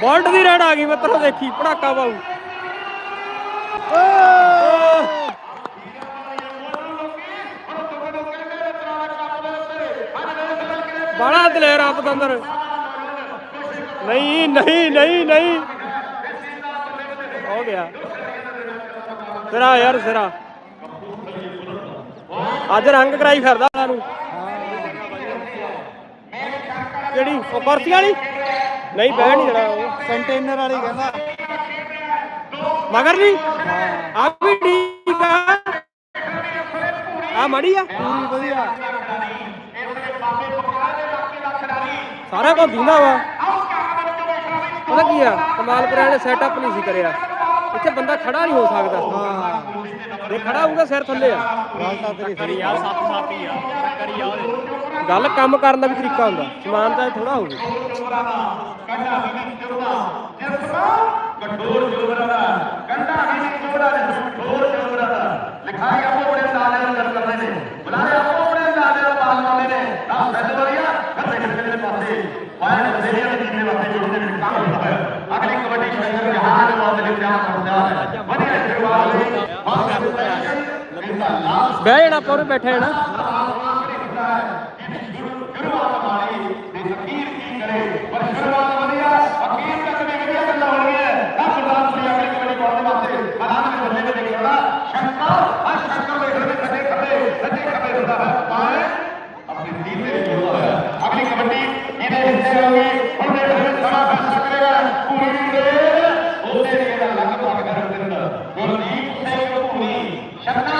Bolt ਦੀ raid ਆ ਗਈ ਮਿੱਤਰੋ ਦੇਖੀ ਪੜਾਕਾ ਪਾਉ ਬੜਾ ਦਲੇਰ ਆ ਪਤੰਦਰ ਨਹੀਂ ਨਹੀਂ ਨਹੀਂ ਨਹੀਂ। ਹੋ ਗਿਆ। ਸਿਰਾ ਯਾਰ ਸਿਰਾ। ਅੱਜ ਰੰਗ ਕਰਾਈ ਫਿਰਦਾ ਉਹਨਾਂ ਨੂੰ ਕਿਹੜੀ? ਉਹ ਪਰਤੀ ਵਾਲੀ? ਨਹੀਂ ਬਹਿ ਨਹੀਂ ਜਣਾ ਉਹ। ਕੰਟੇਨਰ ਵਾਲੀ ਕਹਿੰਦਾ। ਮਗਰ ਨਹੀਂ? ਆ ਵੀ ਠੀਕ ਆ। ਆ ਮੜੀ ਆ। ਪੂਰੀ ਵਧੀਆ। ਸਾਰਾ ਕੁਝ ਦਿੰਦਾ ਵਾ। ਪਤਾ ਕੀ ਆ? ਕਮਾਲਪੁਰਿਆਂ ਨੇ ਸੈਟਅਪ ਨਹੀਂ ਸੀ ਕਰਿਆ। ਇੱਥੇ ਬੰਦਾ ਖੜਾ ਨਹੀਂ ਹੋ ਸਕਦਾ। ਹਾਂ। ਜੇ ਖੜਾ ਹੋਊਗਾ ਸਿਰ ਥੱਲੇ ਆ। ਗੱਲ ਤਾਂ ਤੇਰੀ ਸਹੀ ਆ। ਸੱਤ ਸੱਤ ਹੀ ਆ ਟੱਕਰ ਹੀ ਆ ਗੱਲ ਕੰਮ ਕਰਨ ਦਾ ਵੀ ਤਰੀਕਾ ਹੁੰਦਾ। ਸਮਾਨ ਤਾਂ ਥੋੜਾ ਹੋਊਗਾ ਬਹਿ ਜਾਣਾ ਆਪਾਂ ਉਰੇ ਬੈਠੇ ਜਾਣਾ ਅਗਲੀ ਕਬੱਡੀ ਇਹਦੇ ਹਿੱਸੇ ਹੋਗੀ ਹੁਣ ਦੇਖ ਰਹੇ ਸਮਾਂ ਫੈਸਲਾ ਕਰੇਗਾ ਪੂਰੀ ਦੇ ਉਹਦੇ ਨੇ ਇਹਦਾ ਲੱਗ ਪਾ ਕਰ ਦਿੰਦਾ ਗੁਰਦੀਪ ਸਿੰਘ ਭੂਰੀ ਸ਼ਰਨਾ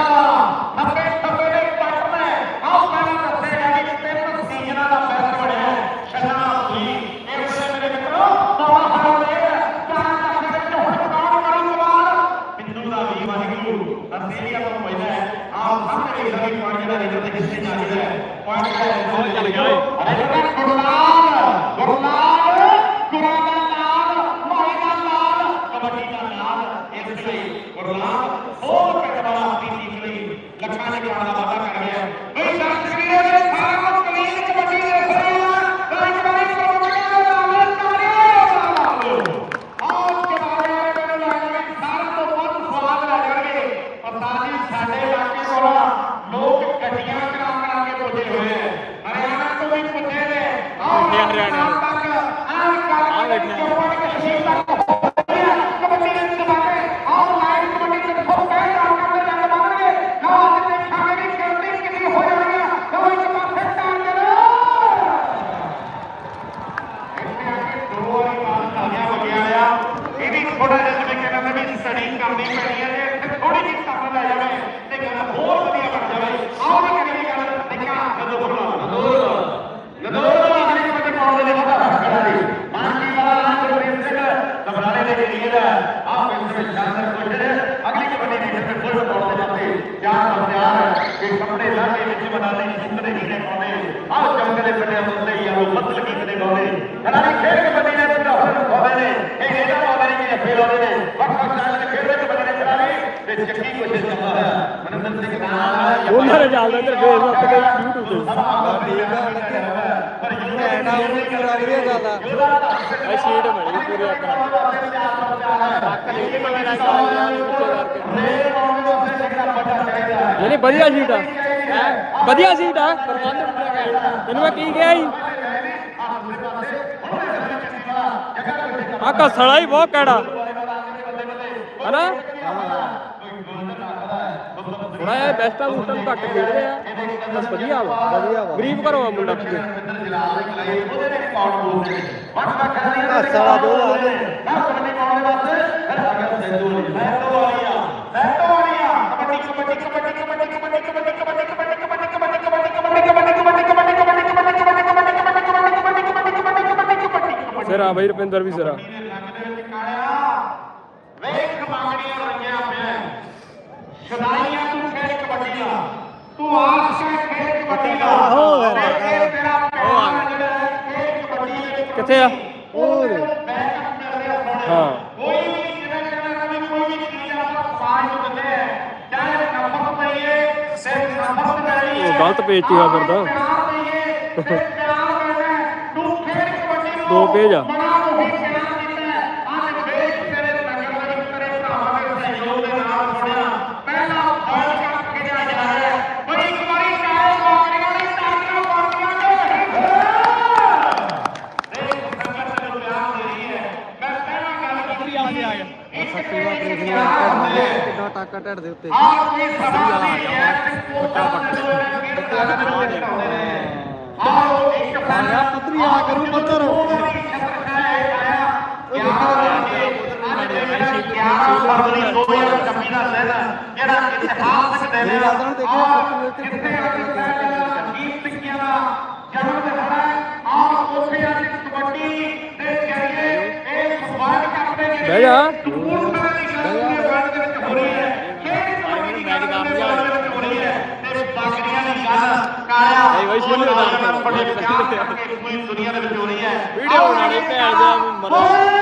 ਨੱਬੇ ਨੱਬੇ ਦੇ ਪੱਟ ਮੈਂ ਆਹ ਪਹਿਲਾਂ ਦੱਸੇਗਾ ਕਿ ਤਿੰਨ ਸੀਜ਼ਨਾਂ ਦਾ ਬੈਸਟ ਬਣਿਆ ਸ਼ਰਨਾ ਭੂਰੀ ਇਹ ਵੇਲੇ ਮੇਰੇ ਮਿੱਤਰੋ ਨਵਾਂ ਹਾਲ ਦੇ ਚਾਰ ਲੱਖ ਦੇ ਵਿੱਚ ਹੁਣ ਕੌਣ ਕਰੂ ਸਵਾਲ ਬਿੰਦੂ ਦਾ ਵੀ ਵਾਹਿਗੁਰੂ ਆਸਟ੍ਰੇਲੀਆ ਤੋਂ ਪਹਿਲਾਂ ਆਪ ਸਾਹਮਣੇ ਵੇਖਦਾ ਕਿ ਪੁਆਇੰਟ ਦਾ ਰੇਡਰ ਦੇ ਹਿੱਸੇ ਚਾਹੀਦਾ ਹੈ ਪੁਆਇੰਟ ਦਾ ਰੇਡਰ ਚੱਲ ਗਿਆ ਅਰੇ ਗੁਰਲਾਲ ਗੁਰਲਾਲ ਗੁਰਾਂ ਦਾ ਲਾਲ ਮਾਈ ਦਾ ਲਾਲ ਕਬੱਡੀ ਦਾ ਲਾਲ ਇਸ ਲਈ ਗੁਰਲਾਲ ਹੋਰ ਪਿੰਡ ਵਾਲਾ ਆਪਣੀ ਟੀਮ ਲਈ ਲੱਖਾਂ ਦੇ ਪਿਆਰ ਦਾ ਵਾਅਦਾ ਕਰ ਗਿਆ ਬਈ ਦਰਸ਼ਕ ਵੀਰੋ ਦੇ ਸਾਰਾ ਕੁਝ ਕਲੀਨ ਕਬੱਡੀ ਦੇਖ ਰਹੇ ਆ ਤਾਂ ਇੱਕ ਵਾਰੀ ਕਬੱਡੀ ਦਾ ਲਾਲ ਤਾੜੀਆਂ ਆਹ ਜਵਾਰੇ ਮੈਨੂੰ ਲੱਗਦਾ ਵੀ ਸਾਰਿਆਂ ਤੋਂ ਵੱਧ ਸਵਾਦ ਲੈ ਜਾਣਗੇ ਪਤਾ ਨਹੀਂ ਸਾਡੇ ਇਲਾਕੇ ਕੋਲ ਲੋਕ ਗੱਡੀਆਂ ਕਰਾ ਕਰਾ ਕੇ ਪੁੱਜੇ ਹੋਏ ਆ ਹਰਿਆਣਾ ਤੋਂ ਵੀ ਪੁੱਜੇ ਨੇ ਆਹ ਹਰਿਆਣਾ ਤੱਕ ਆਹ ਕਰ ਬੈਠੇ ਕਬੱਡੀ ਤੱਕ ਕਬੱਡੀ ਦੇ ਦਬਾਕੇ ਆਨਲਾਈਨ ਕਬੱਡੀ ਦੇ ਖੋ ਕੇ ਕੰਮ ਕਰਦੇ ਜੰਗ ਬੰਨਣਗੇ ਲਓ ਅੱਜ ਦੇਖਾਂਗੇ ਵੀ ਗਿਣਤੀ ਕਿੰਨੀ ਹੋ ਜਾਣੀ ਆ। ਲਓ ਇੱਕ ਪਾਸੇ ਟਾਂ ਕਰੋ ਇੱਥੇ ਆ ਕੇ ਦੋ ਵਾਰੀ ਬਾਤ ਤਾਲੀਆਂ ਵੱਜੀਆਂ ਆ ਇਹ ਵੀ ਥੋੜਾ ਜਿਹਾ ਜਿਵੇਂ ਕਹਿੰਦੇ ਨੇ ਵੀ ਸਟੱਡੀ ਕਰਨੀ ਪੈਣੀ ਹੈ ਤੇ ਇੱਥੇ ਥੋੜੀ ਜਿਹੀ ਤੱਕ ਲੈ ਜਾਵੇ ਤੇ ਗੱਲ ਹੋਰ ਵਧੀਆ ਬਣ ਜਾਵੇ ਆਓ ਵੀ ਕਰੀਏ ਗੱਲ ਦੇਖਾਂ ਕਦੋਂ ਬੋਲਣਾ ਨਦੋਰ ਦਾ ਅਗਲੀ ਕਬੱਡੀ ਪਾਉਣ ਦੇ ਲਈ ਵਾਦਾ ਰੱਖਣਾ ਜੀ ਮਾਨਕੀ ਵਾਲਾ ਨਾਮ ਗੁਰਪ੍ਰੀਤ ਸਿੰਘ ਕਬਰਾਲੇ ਦੇ ਏਰੀਏ ਦਾ ਆਹ ਪਿੰਡ ਵਿੱਚ ਸ਼ਾਨਦਾਰ ਕੋਸ਼ਿਸ਼ ਅਗਲੀ ਕਬੱਡੀ ਦੀ ਜਿੱਥੇ ਫੁੱਲ ਪਾਉਣ ਦੇ ਵਾਸਤੇ ਚਾਰ ਬਖਤਿਆਰ ਕਿ ਕੱਪੜੇ ਲਾਗੇ ਵਿੱਚ ਬਣਾ ਲਈ ਜਿੰਦ ਦੇ ਹੀਰੇ ਪਾਉਂਦੇ ਆਹ ਜੰਗਲੇ ਪਿੰਡਾਂ ਤੋਂ ਯਾਰੋ ਫਸਲ ਗੀਤ ਦੇ ਗਾਉਂਦੇ ਖਿਡਾਰੀ ਖੇਡ ਕਬੱਡੀ ਦੇ ਵਿੱਚ ਹੋਣ ਪਾਉਂਦੇ ਨੇ ਇਹ ਇਹਦਾ ਪਾਉਂਦੇ ਨੇ ਕਿ ਫੇਰ ਆਉਂਦੇ ਨੇ ਵੱਖ ਵੱਖ ਸਟਾਈਲ ਦੇ ਖੇਡ ਦੇ ਕਬੱਡੀ ਦੇ ਖਿਡਾਰੀ ਤੇ ਚੱਕੀ ਕੋਸ਼ਿਸ਼ ਕਰਦਾ ਹੈ ਮਨਿੰਦਰ ਸਿੰਘ ਨਾਲ ਉਹਨਾਂ ਨੇ ਚੱਲਦਾ ਇੱਧਰ ਫੇਸਬੁੱਕ ਤੇ YouTube ਤੇ ਪਰ ਐਡਾ ਉਹਨੇ ਪੂਰਾ ਵਧੀਆ ਇਹ ਸੀਟ ਪੂਰੀ ਆਪਣਾ ਨਹੀਂ ਵਧੀਆ ਆ? ਵਧੀਆ ਸੀਟ ਆ ਪ੍ਰਬੰਧ ਤੈਨੂੰ ਮੈਂ ਕੀ ਕਿਹਾ ਸੀ ਆ ਕਸੜਾ ਹੀ ਬਹੁਤ ਕੈੜਾ। ਹਨਾ? ਥੋੜਾ ਜਿਹਾ ਬੈਸਟਾ ਬੂਟਾਂ ਘੱਟ ਖੇਡਦੇ ਆ ਬਸ ਵਧੀਆ ਵਾ। ਵਧੀਆ ਵਾ ਗਰੀਬ ਘਰੋਂ ਆ ਮੁੰਡਾ। ਕੀ ਸਾਲਾ ਦੋ ਲਾ ਦੇ ਸਿਰਾ ਬਈ ਰੁਪਿੰਦਰ ਵੀ ਸਿਰਾ ਵੇਖ ਬਾਗੜੀਆਂ ਰੰਗਿਆ ਪਿਆ ਸ਼ਦਾਈਆਂ ਤੂੰ ਖੇਡ ਕਬੱਡੀ ਦਾ। ਤੂੰ ਆਸ ਕੇ ਖੇਡ ਕਬੱਡੀ ਦਾ। ਆਹੋ ਵੇ ਤੇ ਇਹ ਤੇਰਾ ਪਿਆਰ ਜਿਹੜਾ ਹੈ, ਖੇਡ ਕਬੱਡੀ ਦੇ ਵਿੱਚ ਕਿੱਥੇ ਆ? ਹੋਰ। ਬੈਕਅਪ ਕਰਦੇ ਆ ਸੋਹਣੇ ਹਾਂ। ਕੋਈ ਵੀ ਜਿਵੇਂ ਕਹਿੰਦਾ ਵੀ ਕੋਈ ਵੀ ਚੀਜ਼ ਆਪਾਂ ਸਮਾਜ ਨੂੰ ਦਿੰਦੇ ਆ। ਚਾਹੇ ਨਫਰਤ ਪਈਏ ਸਿਰ ਨਫਰਤ ਕਰੀ ਉਹ ਗਲਤ ਪੇਜ ਤੇ ਆ ਫਿਰਦਾ ਦੋ ਪੇਜ ਆ ਬਣਾ ਉਹੀ ਪਿਆਰ ਦਿੱਤਾ ਹੈ। ਪੰਜ ਆ ਗਿਆ ਸੱਤੂ ਦਾ ਪ੍ਰੇਸ਼ਨ ਦੇ ਕਿੱਡਾ ਟਾਕਾ ਢੱਡ ਦੇ ਉੱਤੇ? ਆਪ ਵੀ ਸਭਾ ਦੀ ਐਕਟ ਕੋਟਾ ਆਓ ਇੱਕ ਆ ਗਿਆ ਪੱਧਰੀ ਆ ਕਰੂ ਪੱਧਰ। ਜਿਹੜਾ ਇਤਿਹਾਸਕ ਦਿਨ ਮੇਰੀ ਗੱਲ ਕਾਇਆ ਨਹੀਂ ਬਾਈ, ਸ਼ੁਰੂ ਕਰਕੇ ਪੂਰੀ ਦੁਨੀਆ ਦੇ ਵਿੱਚ ਹੋ ਰਹੀ ਹੈ ਵੀਡੀਓ ਬਣਾਣੀ ਭੈਣ ਦਾ ਮਰਾ